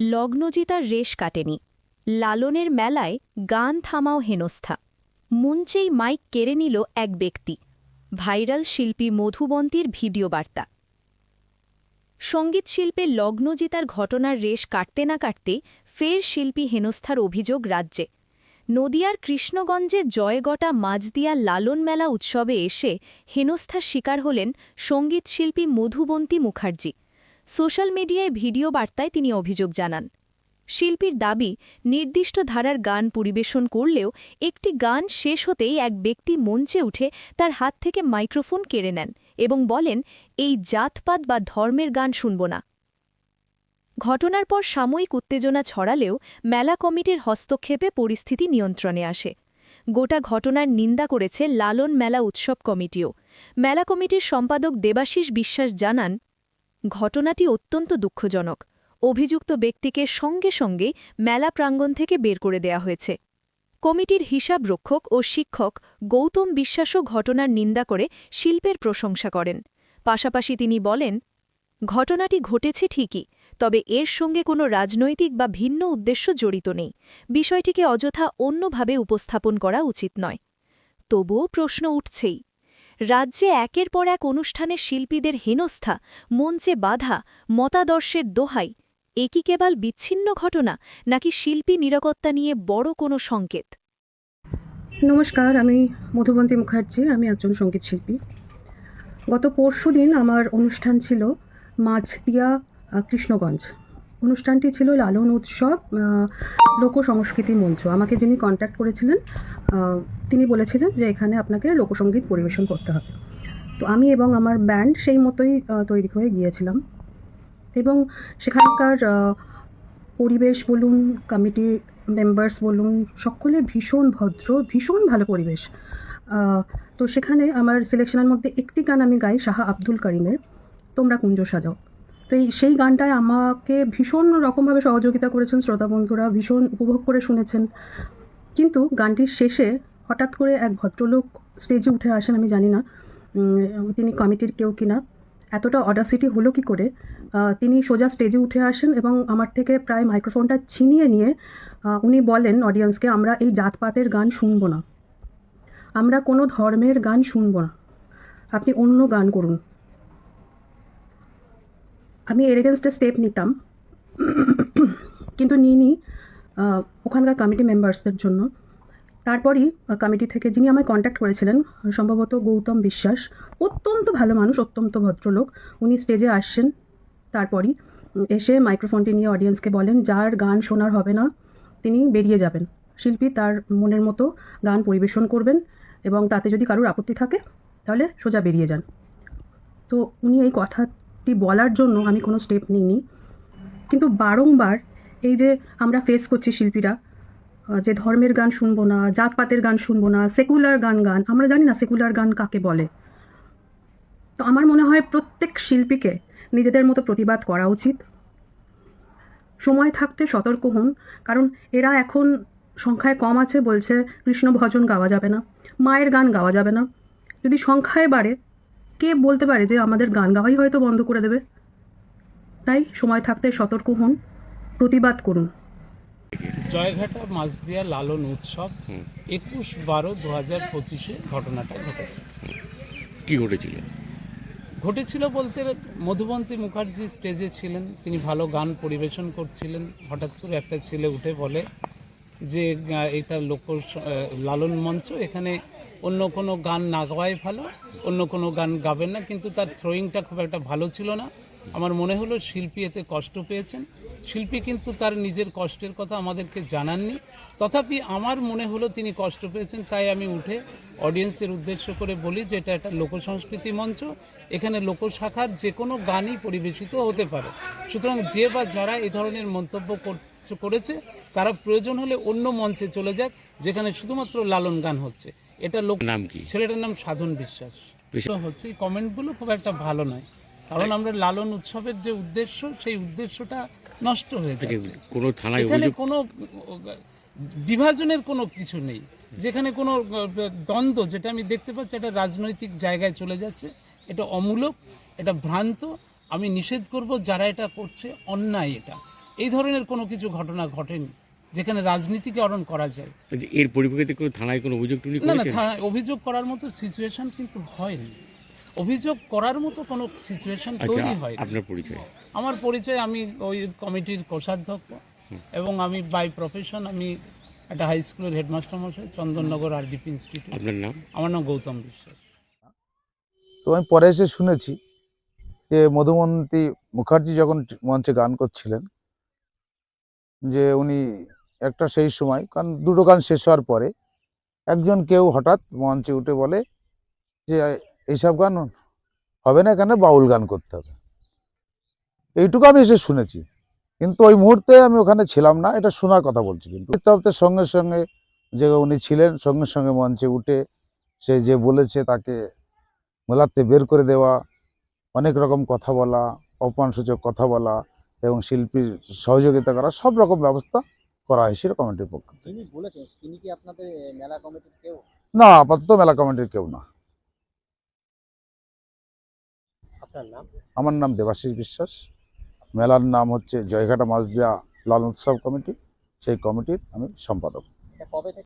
লগ্নজিতার রেশ কাটেনি। লালনের মেলায় গান থামাও হেনস্থা। মঞ্চেই মাইক কেড়ে নিল এক ব্যক্তি। ভাইরাল শিল্পী মধুবন্তীর ভিডিও বার্তা। সংগীত শিল্পে লগ্নজিতার ঘটনার রেশ কাটতে না কাটতে ফের শিল্পী হেনস্থার অভিযোগ রাজ্যে। নদিয়ার কৃষ্ণগঞ্জে জয়গটা মাঝদিয়া লালন মেলা উৎসবে এসে হেনস্থার শিকার হলেন সংগীত শিল্পী মধুবন্তী মুখার্জি। সোশ্যাল মিডিয়ায় ভিডিও বার্তায় তিনি অভিযোগ জানান। শিল্পীর দাবি, নির্দিষ্ট ধারার গান পরিবেশন করলেও একটি গান শেষ হতেই এক ব্যক্তি মঞ্চে উঠে তার হাত থেকে মাইক্রোফোন কেড়ে নেন এবং বলেন, এই জাতপাত বা ধর্মের গান শুনব না। ঘটনার পর সাময়িক উত্তেজনা ছড়ালেও মেলা কমিটির হস্তক্ষেপে পরিস্থিতি নিয়ন্ত্রণে আসে। গোটা ঘটনার নিন্দা করেছে লালন মেলা উৎসব কমিটিও। মেলা কমিটির সম্পাদক দেবাশিস বিশ্বাস জানান ঘটনাটি অত্যন্ত দুঃখজনক। অভিযুক্ত ব্যক্তিকে সঙ্গে সঙ্গে মেলা প্রাঙ্গণ থেকে বের করে দেয়া হয়েছে। কমিটির হিসাব রক্ষক ও শিক্ষক গৌতম বিশ্বাসও ঘটনার নিন্দা করে শিল্পের প্রশংসা করেন। পাশাপাশি তিনি বলেন, ঘটনাটি ঘটেছে ঠিকই, তবে এর সঙ্গে কোনো রাজনৈতিক বা ভিন্ন উদ্দেশ্য জড়িত নেই। বিষয়টিকে অযথা অন্যভাবে উপস্থাপন করা উচিত নয়। তবুও প্রশ্ন উঠছেই। রাজ্যে একের পর এক অনুষ্ঠানে শিল্পীদের হেনস্থা, মঞ্চে বাধা, মতাদর্শের দোহাই। এ কি কেবল বিচ্ছিন্ন ঘটনা, নাকি শিল্পী নিরাপত্তা নিয়ে বড় কোনো সংকেত? নমস্কার, আমি মধুবন্তী মুখার্জি, আমি একজন সংগীত শিল্পী। গত পরশু দিন আমার অনুষ্ঠান ছিল মাছদিয়া কৃষ্ণগঞ্জ। অনুষ্ঠানটি ছিল লালন উৎসব লোক সংস্কৃতি মঞ্চ। আমাকে যিনি কন্ট্যাক্ট করেছিলেন তিনি বলেছিলেন যে এখানে আপনাকে লোকসঙ্গীত পরিবেশন করতে হবে। তো আমি এবং আমার ব্যান্ড সেই মতোই তৈরি হয়ে গিয়েছিলাম। এবং সেখানকার পরিবেশ বলুন কমিটি মেম্বার্স বলুন, সকলে ভীষণ ভদ্র, ভীষণ ভালো পরিবেশ। তো সেখানে আমার সিলেকশনের মধ্যে একটি গান আমি গাই, শাহ আব্দুল করিমের, তোমরা কুঞ্জ সাজাও। তো এই সেই গানটায় আমাকে ভীষণ রকমভাবে সহযোগিতা করেছেন শ্রোতা বন্ধুরা, ভীষণ উপভোগ করে শুনেছেন। কিন্তু গানটির শেষে হঠাৎ করে এক ভদ্রলোক স্টেজে উঠে আসেন, আমি জানি না তিনি কমিটির কেউ কিনা। এতটা অডাসিটি হলো কি করে? তিনি সোজা স্টেজে উঠে আসেন এবং আমার থেকে প্রায় মাইক্রোফোনটা ছিনিয়ে নিয়ে উনি বলেন অডিয়েন্সকে আমরা এই জাতপাতের গান শুনব না। আমরা কোনো ধর্মের গান শুনব না। আপনি অন্য গান করুন। আমি এর এগেনস্টে স্টেপ নিতাম। কিন্তু নিইনি ওখানকার কমিটি মেম্বার্সদের জন্য। তারপরই কমিটি থেকে যিনি আমায় কন্ট্যাক্ট করেছিলেন, সম্ভবত গৌতম বিশ্বাস, অত্যন্ত ভালো মানুষ, অত্যন্ত ভদ্রলোক, উনি স্টেজে আসছেন। তারপরই এসে মাইক্রোফোনটি নিয়ে অডিয়েন্সকে বলেন, যার গান শোনার হবে না, তিনি বেরিয়ে যাবেন। শিল্পী তার মনের মতো গান পরিবেশন করবেন এবং তাতে যদি কারোর আপত্তি থাকে, তাহলে সোজা বেরিয়ে যান। তো উনি এই কথাটি বলার জন্য আমি কোনো স্টেপ নিইনি। কিন্তু বারংবার এই যে আমরা ফেস করছি শিল্পীরা যে ধর্মের গান শুনব না, জাতপাতের গান শুনব না সেকুলার গান গান, আমরা জানি না সেকুলার গান কাকে বলে। তো আমার মনে হয় প্রত্যেক শিল্পীকে নিজেদের মতো প্রতিবাদ করা উচিত। সময় থাকতে সতর্ক হন, কারণ এরা এখন সংখ্যায় কম আছে বলছে, কৃষ্ণ ভজন গাওয়া যাবে না, মায়ের গান গাওয়া যাবে না। যদি সংখ্যায় বাড়ে কে বলতে পারে যে আমাদের গান গাওয়াই হয়তো বন্ধ করে দেবে? তাই সময় থাকতে সতর্ক হন প্রতিবাদ করুন। জয়ঘাটা মাঝদিয়া লালন উৎসব একুশ বারো দু হাজার পঁচিশে ঘটনাটা ঘটেছে। কি ঘটেছিল? ঘটেছিল বলতে মধুবন্তী মুখার্জি স্টেজে ছিলেন তিনি ভালো গান পরিবেশন করছিলেন হঠাৎ করে একটা ছেলে উঠে বলে যে এটা লোক লালন মঞ্চ, এখানে অন্য কোনো গান না গাওয়াই ভালো, অন্য কোনো গান গাবেন না, কিন্তু তার থ্রোয়িংটা খুব একটা ভালো ছিল না। আমার মনে হলো শিল্পী এতে কষ্ট পেয়েছেন। শিল্পী কিন্তু তার নিজের কষ্টের কথা আমাদেরকে জানাননি। তথাপি আমার মনে হলো তিনি কষ্ট পেয়েছেন, তাই আমি উঠে অডিয়েন্সের উদ্দেশ্য করে বলি যে, এটা একটা লোকসংস্কৃতি মঞ্চ। এখানে লোকশাখার যে কোনো গানই পরিবেশিত হতে পারে। সুতরাং যে বা যারা এই ধরনের মন্তব্য কর- করেছে। তারা প্রয়োজন হলে অন্য মঞ্চে চলে যাক যেখানে শুধুমাত্র লালন গান হচ্ছে। এটা লোক নাম কি? ছেলেটার নাম সাধন বিশ্বাস। হচ্ছে এই কমেন্টগুলো খুব একটা ভালো নয়। কারণ আমরা লালন উৎসবের যে উদ্দেশ্য সেই উদ্দেশ্যটা নষ্ট হয়ে যাচ্ছে। কোনো থানায় এখানে কোনো বিভাজনের কোনো কিছু নেই। যেখানে কোনো দ্বন্দ্ব যেটা আমি দেখতে পাচ্ছি এটা রাজনৈতিক জায়গায় চলে যাচ্ছে। এটা অমূলক এটা ভ্রান্ত। আমি নিষেধ করব যারা এটা করছে অন্যায় এটা। এই ধরনের কোনো কিছু ঘটনা ঘটেনি যেখানে রাজনীতিকরণ করা যায়। এর পরিপ্রেক্ষিতে কোনো থানায় কোনো অভিযোগ টুনি না না থানায় অভিযোগ করার মতো সিচুয়েশন কিন্তু হয়নি। অভিযোগ করার মতো কোনো সিচুয়েশন আচ্ছা তৈরি হয়নি। আপনার পরিচয়? আমার পরিচয় আমি ওই কমিটির কোষাধ্যক্ষ এবং আমি বাই প্রফেশন আমি একটা হাই স্কুলের হেডমাস্টার মশাই চন্দননগর আরডিপি ইনস্টিটিউট আপনার নাম? আমার নাম গৌতম বিশ্বাস। তো আমি পরে এসে শুনেছি যে মধুমন্তী মুখার্জি যখন মঞ্চে গান করছিলেন যে উনি একটা সেই সময়, কারণ দুটো গান শেষ হওয়ার পরে একজন কেউ হঠাৎ মঞ্চে উঠে বলে যে, এইসব গান হবে না এখানে বাউল গান করতে হবে। এইটুকু আমি এসে শুনেছি। কিন্তু ওই মুহূর্তে আমি ওখানে ছিলাম না, এটা শোনার কথা বলছি কিন্তু। তপ্তের সঙ্গে সঙ্গে যে উনি ছিলেন, সঙ্গে সঙ্গে মঞ্চে উঠে সে যে বলেছে তাকে মেলাতে বের করে দেওয়া, অনেক রকম কথা বলা, অপমানসূচক কথা বলা এবং শিল্পীর সহযোগিতা করা সব রকম ব্যবস্থা করা হয়েছিল কমিটির পক্ষ থেকে। তিনি কি আপনাদের মেলা কমিটির কেউ? না আপাতত মেলা কমিটির কেউ না। আমার নাম দেবাশিস বিশ্বাস। মেলার নাম হচ্ছে জয়ঘাটা মাঝদিয়া লাল উৎসব কমিটি। সেই কমিটির আমি সম্পাদক।